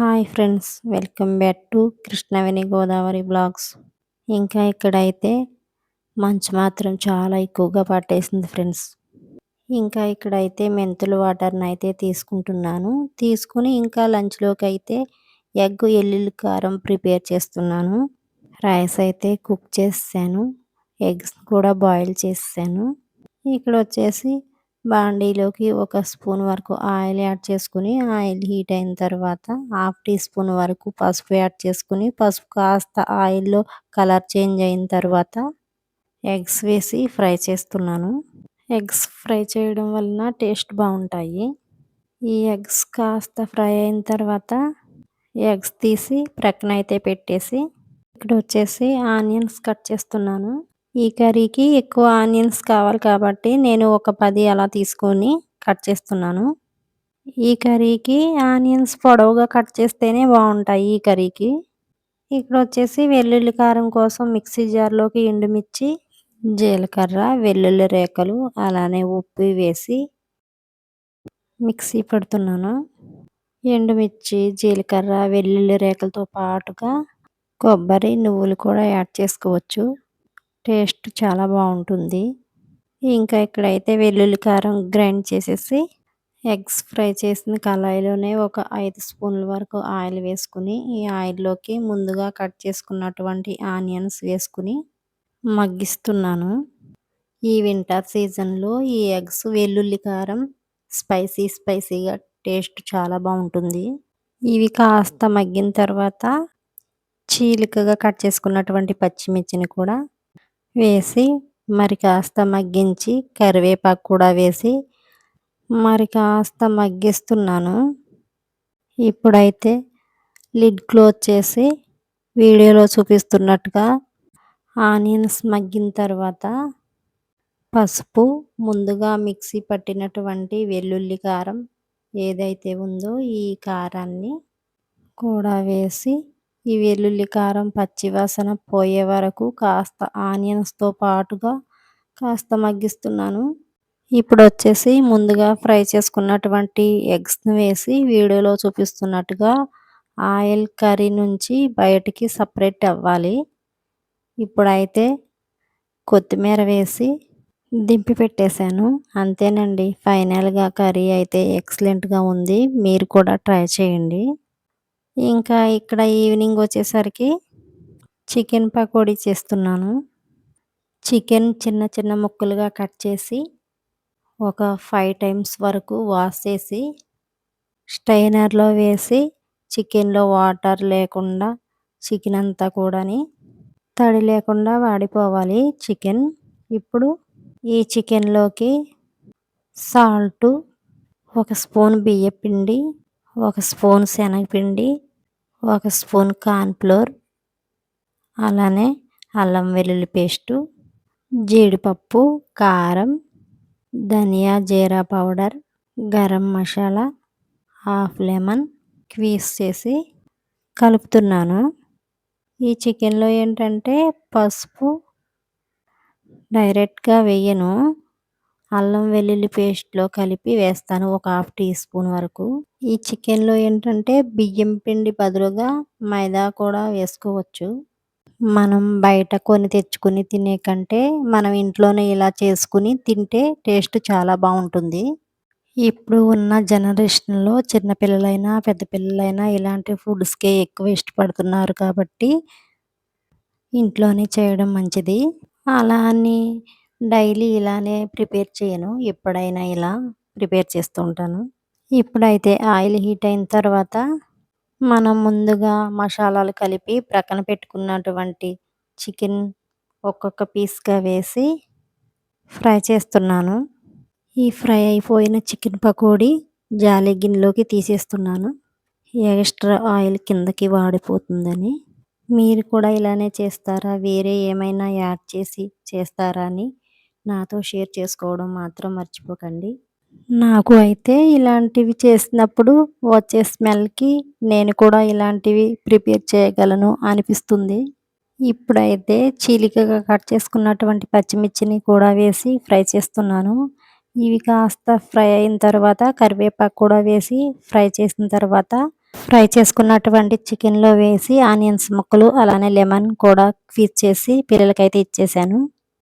Hi friends welcome back to Krishnaveni Godavari blogs. ఇంకా ఇక్కడైతే మంచు మాత్రం చాలా ఎక్కువగా పట్టేసింది ఫ్రెండ్స్. ఇంకా ఇక్కడైతే మెంతులు వాటర్ని అయితే తీసుకుంటున్నాను. తీసుకుని ఇంకా లంచ్లోకి అయితే ఎగ్ ఎల్లుల్లి కారం ప్రిపేర్ చేస్తున్నాను. రైస్ అయితే కుక్ చేసాను ఎగ్స్ కూడా బాయిల్ చేసాను ఇక్కడ వచ్చేసి బాండీలోకి ఒక స్పూన్ వరకు ఆయిల్ యాడ్ చేసుకుని ఆయిల్ హీట్ అయిన తర్వాత హాఫ్ టీ స్పూన్ వరకు పసుపు యాడ్ చేసుకుని పసుపు కాస్త ఆయిల్లో కలర్ చేంజ్ అయిన తర్వాత ఎగ్స్ వేసి ఫ్రై చేస్తున్నాను. ఎగ్స్ ఫ్రై చేయడం వలన టేస్ట్ బాగుంటాయి. ఈ ఎగ్స్ కాస్త ఫ్రై అయిన తర్వాత ఎగ్స్ తీసి ప్రక్కన అయితే పెట్టేసి ఇక్కడ వచ్చేసి ఆనియన్స్ కట్ చేస్తున్నాను. ఈ కర్రీకి ఎక్కువ ఆనియన్స్ కావాలి కాబట్టి నేను ఒక పది అలా తీసుకొని కట్ చేస్తున్నాను. ఈ కర్రీకి ఆనియన్స్ పొడవుగా కట్ చేస్తేనే బాగుంటాయి ఈ కర్రీకి. ఇక్కడ వచ్చేసి వెల్లుల్లి కారం కోసం మిక్సీ జార్లోకి ఎండుమిర్చి జీలకర్ర వెల్లుల్లి రేకలు అలానే ఉప్పు వేసి మిక్సీ పెడుతున్నాను. ఎండుమిర్చి జీలకర్ర వెల్లుల్లి రేకలతో పాటుగా కొబ్బరి నువ్వులు కూడా యాడ్ చేసుకోవచ్చు. టేస్ట్ చాలా బాగుంటుంది. ఇంకా ఇక్కడైతే వెల్లుల్లి కారం గ్రైండ్ చేసేసి ఎగ్స్ ఫ్రై చేసిన కళాయిలోనే ఒక ఐదు స్పూన్ల వరకు ఆయిల్ వేసుకుని ఈ ఆయిల్లోకి ముందుగా కట్ చేసుకున్నటువంటి ఆనియన్స్ వేసుకుని మగ్గిస్తున్నాను. ఈ వింటర్ సీజన్లో ఈ ఎగ్స్ వెల్లుల్లి కారం స్పైసీ స్పైసీగా టేస్ట్ చాలా బాగుంటుంది. ఇవి కాస్త మగ్గిన తర్వాత చీలికగా కట్ చేసుకున్నటువంటి పచ్చిమిర్చిని కూడా వేసి మరి కాస్త మగ్గించి కరివేపాకు కూడా వేసి మరి కాస్త మగ్గిస్తున్నాను. ఇప్పుడైతే లిడ్ క్లోజ్ చేసి వీడియోలో చూపిస్తున్నట్టుగా ఆనియన్స్ మగ్గిన తర్వాత పసుపు ముందుగా మిక్సీ పట్టినటువంటి వెల్లుల్లి కారం ఏదైతే ఉందో ఈ కారాన్ని కూడా వేసి ఈ వెల్లుల్లి కారం పచ్చివాసన పోయే వరకు కాస్త ఆనియన్స్తో పాటుగా కాస్త మగ్గిస్తున్నాను. ఇప్పుడు వచ్చేసి ముందుగా ఫ్రై చేసుకున్నటువంటి ఎగ్స్ని వేసి వీడియోలో చూపిస్తున్నట్టుగా ఆయిల్ కర్రీ నుంచి బయటికి సపరేట్ అవ్వాలి. ఇప్పుడైతే కొత్తిమీర వేసి దింపి పెట్టేశాను. అంతేనండి ఫైనల్గా కర్రీ అయితే ఎక్సలెంట్గా ఉంది. మీరు కూడా ట్రై చేయండి. ఇంకా ఇక్కడ ఈవినింగ్ వచ్చేసరికి చికెన్ పకోడీ చేస్తున్నాను. చికెన్ చిన్న చిన్న ముక్కలుగా కట్ చేసి ఒక ఫైవ్ టైమ్స్ వరకు వాష్ చేసి స్టైనర్లో వేసి చికెన్లో వాటర్ లేకుండా చికెన్ అంతా కూడాని తడి లేకుండా వాడిపోవాలి చికెన్. ఇప్పుడు ఈ చికెన్లోకి సాల్టు ఒక స్పూన్ బియ్యపిండి ఒక స్పూన్ శనగపిండి ఒక స్పూన్ కార్న్ఫ్లోర్ అలానే అల్లం వెల్లుల్లి పేస్టు జీడిపప్పు కారం ధనియా జీరా powder garam masala half lemon squeeze చేసి కలుపుతున్నాను. ఈ చికెన్లో ఏంటంటే పసుపు డైరెక్ట్గా వేయను. అల్లం వెల్లుల్లి పేస్ట్లో కలిపి వేస్తాను ఒక హాఫ్ టీ స్పూన్ వరకు. ఈ చికెన్లో ఏంటంటే బియ్యం పిండి బదులుగా మైదా కూడా వేసుకోవచ్చు. మనం బయట కొని తెచ్చుకుని తినే కంటే మనం ఇంట్లోనే ఇలా చేసుకుని తింటే టేస్ట్ చాలా బాగుంటుంది. ఇప్పుడు ఉన్న జనరేషన్లో చిన్నపిల్లలైనా పెద్ద పిల్లలైనా ఇలాంటి ఫుడ్స్కే ఎక్కువ ఇష్టపడుతున్నారు కాబట్టి ఇంట్లోనే చేయడం మంచిది. అలా అని డైలీ ఇలానే ప్రిపేర్ చేయను. ఎప్పుడైనా ఇలా ప్రిపేర్ చేస్తూ ఉంటాను. ఇప్పుడైతే ఆయిల్ హీట్ అయిన తర్వాత మనం ముందుగా మసాలాలు కలిపి ప్రక్కన పెట్టుకున్నటువంటి చికెన్ ఒక్కొక్క పీస్గా వేసి ఫ్రై చేస్తున్నాను. ఈ ఫ్రై అయిపోయిన చికెన్ పకోడీ జాలి గిన్నెలోకి తీసేస్తున్నాను. ఎక్స్ట్రా ఆయిల్ కిందకి వాడిపోతుందని. మీరు కూడా ఇలానే చేస్తారా? వేరే ఏమైనా యాడ్ చేసి చేస్తారా అని నాతో షేర్ చేసుకోవడం మాత్రం మర్చిపోకండి. నాకు అయితే ఇలాంటివి చేసినప్పుడు వచ్చే స్మెల్కి నేను కూడా ఇలాంటివి ప్రిపేర్ చేయగలను అనిపిస్తుంది. ఇప్పుడైతే చీలికగా కట్ చేసుకున్నటువంటి పచ్చిమిర్చిని కూడా వేసి ఫ్రై చేస్తున్నాను. ఇవి కాస్త ఫ్రై అయిన తర్వాత కరివేపాకు కూడా వేసి ఫ్రై చేసిన తర్వాత ఫ్రై చేసుకున్నటువంటి చికెన్లో వేసి ఆనియన్స్ ముక్కలు అలానే లెమన్ కూడా క్వీజ్ చేసి పిల్లలకైతే ఇచ్చేసాను.